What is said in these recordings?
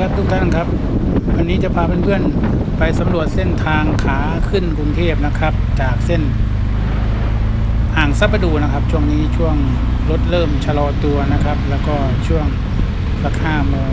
ครับทุกท่านครับ วันนี้จะพาเพื่อนๆไปสำรวจเส้นทางขาขึ้นกรุงเทพนะครับ จากเส้นอ่างซับประดูนะครับ ช่วงนี้ช่วงรถเริ่มชะลอตัวนะครับ แล้วก็ช่วงสักห้าโมง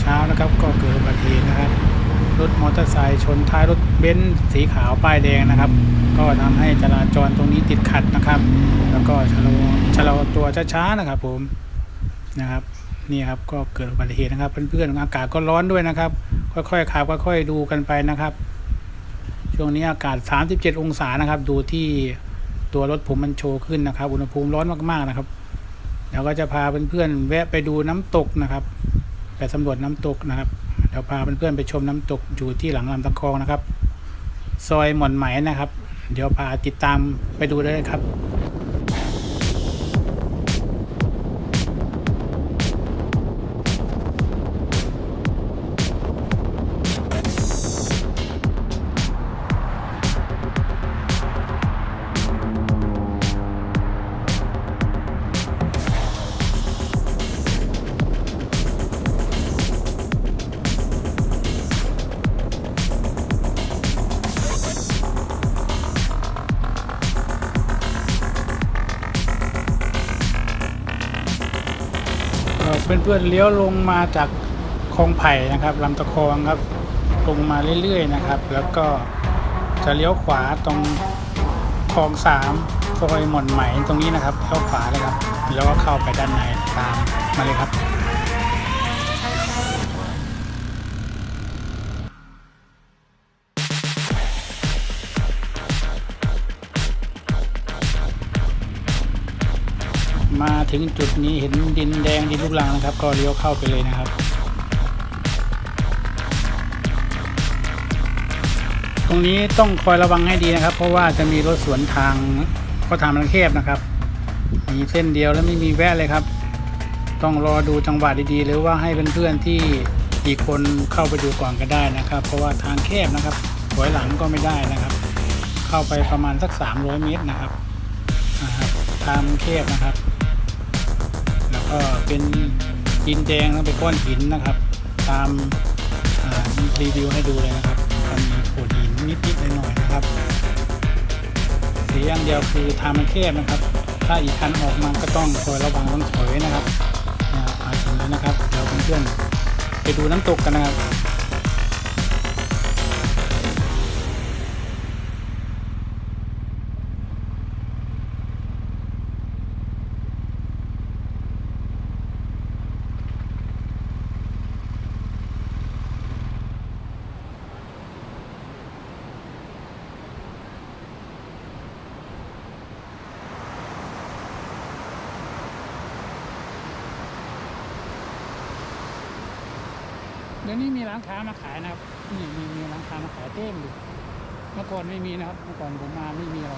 เช้านะครับ ก็เกิดอุบัติเหตุนะครับรถมอเตอร์ไซค์ชนท้ายรถเบนซ์สีขาวป้ายแดงนะครับ ก็ทำให้จราจรตรงนี้ติดขัดนะครับ แล้วก็ชะลอชะลอตัวช้าๆนะครับผมนะครับ นี่ครับก็เกิดอุบัติเหตุนะครับ เพื่อนๆอากาศก็ร้อนด้วยนะครับ ค่อยๆขับค่อยๆดูกันไปนะครับ ช่วงนี้อากาศ 37 องศานะครับ ดูที่ตัวรถผมมันโชว์ขึ้นนะครับ อุณหภูมิร้อนมากๆนะครับเดี๋ยวก็จะพาเพื่อนๆแวะไปดูน้ำตกนะครับไปสำรวจน้ำตกนะครับเดี๋ยวพาเพื่อนๆไปชมน้ำตกอยู่ที่หลังลำตะคองนะครับ ซอยหม่อนไหมนะครับ เดี๋ยวพาติดตามไปดูเลยครับ เพื่อนๆเลี้ยวลงมาจากคลองไผ่นะครับลำตะคองครับลงมาเรื่อยๆนะครับ แล้วก็จะเลี้ยวขวาตรงคลองสามซอยหม่อนไหมตรงนี้นะครับเลี้ยวขวาเลยครับแล้วก็เข้าไปด้านในตามมาเลยครับ ถึงจุดนี้เห็นดินแดงดินลูกรังนะครับ ก็เลี้ยวเข้าไปเลยนะครับ ตรงนี้ต้องคอยระวังให้ดีนะครับ เพราะว่าจะมีรถสวนทางเพราทางมันแคบนะครับ มีเส้นเดียวแล้วไม่มีแวะเลยครับ ต้องรอดูจังหวะดีๆ หรือว่าให้เพื่อนๆที่อีกคนเข้าไปดูก่อนก็ได้นะครับ เพราะว่าทางแคบนะครับถอยหลังก็ไม่ได้นะครับ เข้าไปประมาณสัก 300 เมตรนะครับนะครับทางแคบนะครับ ก็เป็นดินแดงแล้วเป็นก้อนหินนะครับ ตามรีวิวให้ดูเลยนะครับมันมีโขดหินนิดๆหน่อยๆนะครับเสียอย่างเดียวคือทางมันแคบนะครับ ถ้าอีกคันออกมาก็ต้องคอยระวังต้องถอยนะครับอ่าถึงแล้วนะครับเดี๋ยวเพื่อนๆไปดูน้ำตกกันนะครับ ดี๋ยวนี้มีร้านค้ามาขายนะครับนี่มีมีร้านค้ามาขายเต็มอยู่เมื่อก่อนไม่มีนะครับ เมื่อก่อนผมมาไม่มีอะไร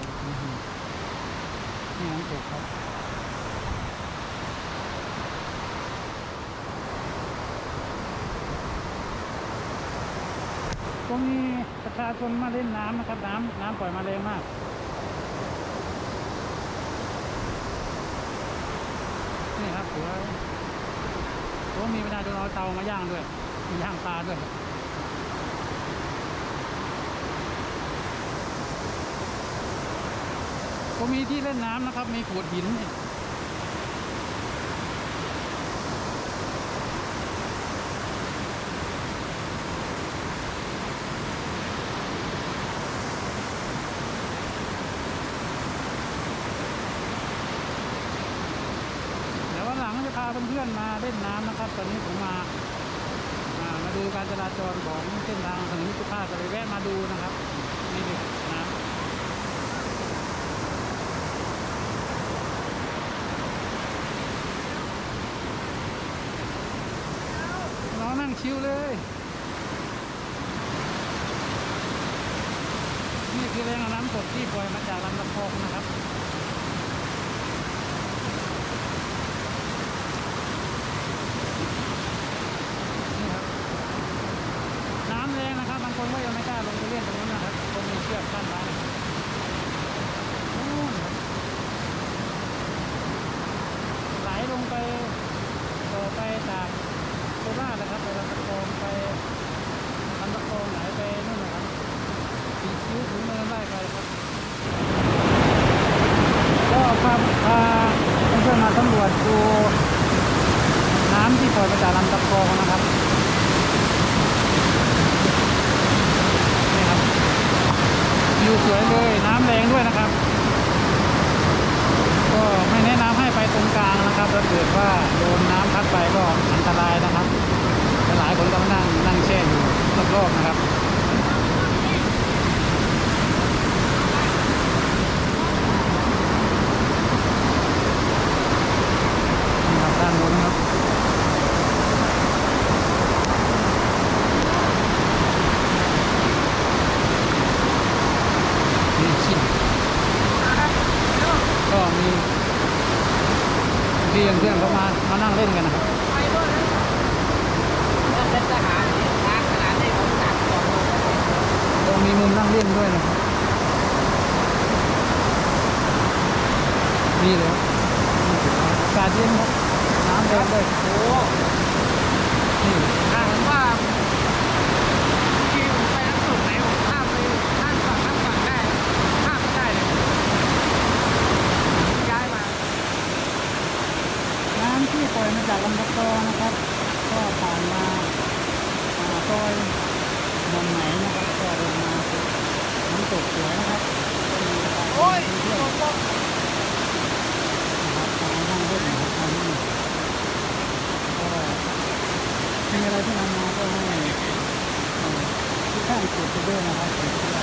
นี่น้ำตกครับตรงนี้ประชาชนมาเล่นน้ำนะครับ น้ำน้ำปล่อยมาแรงมากนี่ครับหัวหัวมีเวลาโดนเอาเตามาย่างด้วย มีย่างปลาด้วยก็มีที่เล่นน้ำนะครับ มีขวดหินนี่เดี๋ยววันหลังจะพาเพื่อนๆมาเล่นน้ำนะครับ ตอนนี้ผมมา ดูการจราจรของเส้นทางถนนมิตรภาพก็เลยแวะมาดูนะครับนี่เลยน้ำน้องนั่งชิวเลย นี่คือแรงน้ำสดที่ปล่อยมาจากลำตะคองนะครับ ปิดดูน้ำที่ปล่อยมาจากลำตะกองนะครับนี่ครับวิวสวยเลยน้ำแรงด้วยนะครับ ก็ไม่แนะนำให้ไปตรงกลางนะครับถ้าเกิดว่าโดนน้ำพัดไปก็อันตรายนะครับหลายคนก็มานั่งนั่งแช่อยู่รอบๆนะครับ พี่เพื่อนๆเขามามานั่งเล่นกันนะครับเป็นทหารทางขนาดนี้ผมจัดก่อนก็มีมุมนั่งเล่นด้วยนะครับนี่เลยครับอากาศเย็นครับน้ำแดงด้วยโอ้ นี่ ถ้าเห็นว่าที่ผมไปน้ำตกไหนผมข้ามไปข้ามฝั่งข้ามฝั่งได้ข้ามไม่ได้เลยย้ายมา น้ำที่ ปล่อยมาจากลำตะกอนะครับ ก็ผ่านมาอ่าซอยนนไหนนะครับก็ลงมาน้ำตกสวยนะครับก็มีประชาชนโอ้ยเพื่อนตกตกนะครับมานั่งเล่นนะครับทำนี่ก็มีอะไรที่นำมาก็ให้เอ่ทุกท่านตรวจไปด้วยนะครับ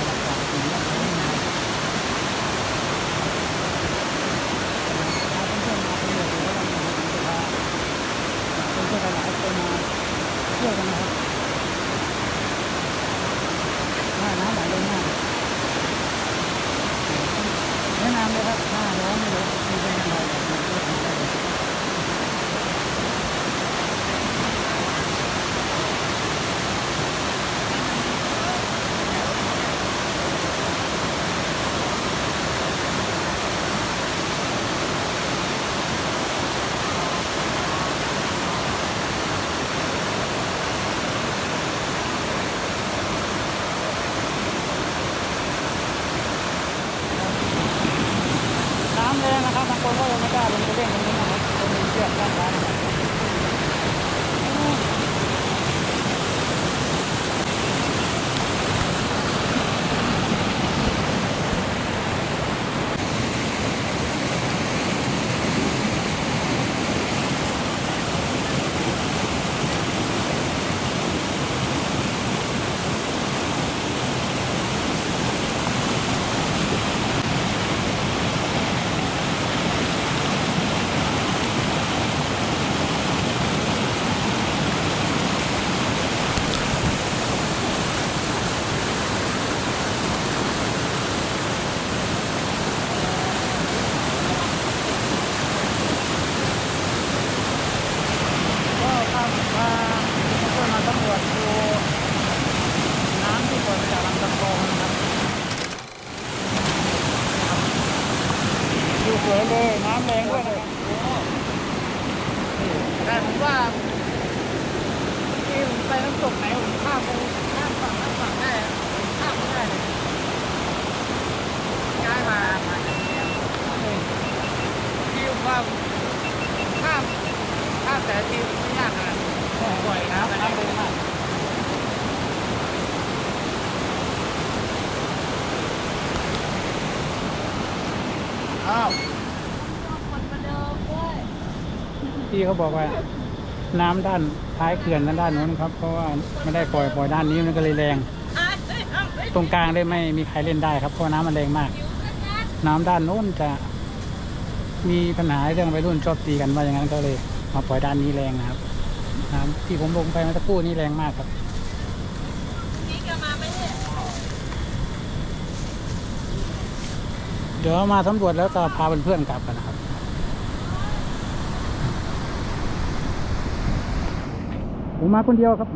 สวยเลยน้ำแรงด้วยนะครับนี่แต่ผมว่าที่ผมไปน้ำตกไหนผมข้ามไปข้ามฝั่งข้ามฝั่งได้ข้ามไม่ได้เลยย้ายมาที่ผมว่าข้ามข้ามแต่ทีมันไม่ยากขนาดบ่อยน้ำน้ำแรงมากอ้าว พี่เขาบอกว่า น้ำด้านท้ายเขื่อนนั้นด้านโน้นครับ เพราะว่าไม่ได้ปล่อยปล่อยด้านนี้มันก็เลยแรง ตรงกลางได้ไม่มีใครเล่นได้ครับเพราะน้ำมันแรงมาก น้ำด้านโน้นจะมีปัญหาเรื่องวัยรุ่นชอบตีกันว่าอย่างนั้นก็เลยมาปล่อยด้านนี้แรงนะครับน้ำที่ผมลงไปเมื่อสักครู่นี้แรงมากครับเดี๋ยวมาสำรวจแล้วจะพาเพื่อนๆกลับกันนะครับ ผมมาคนเดียวครับ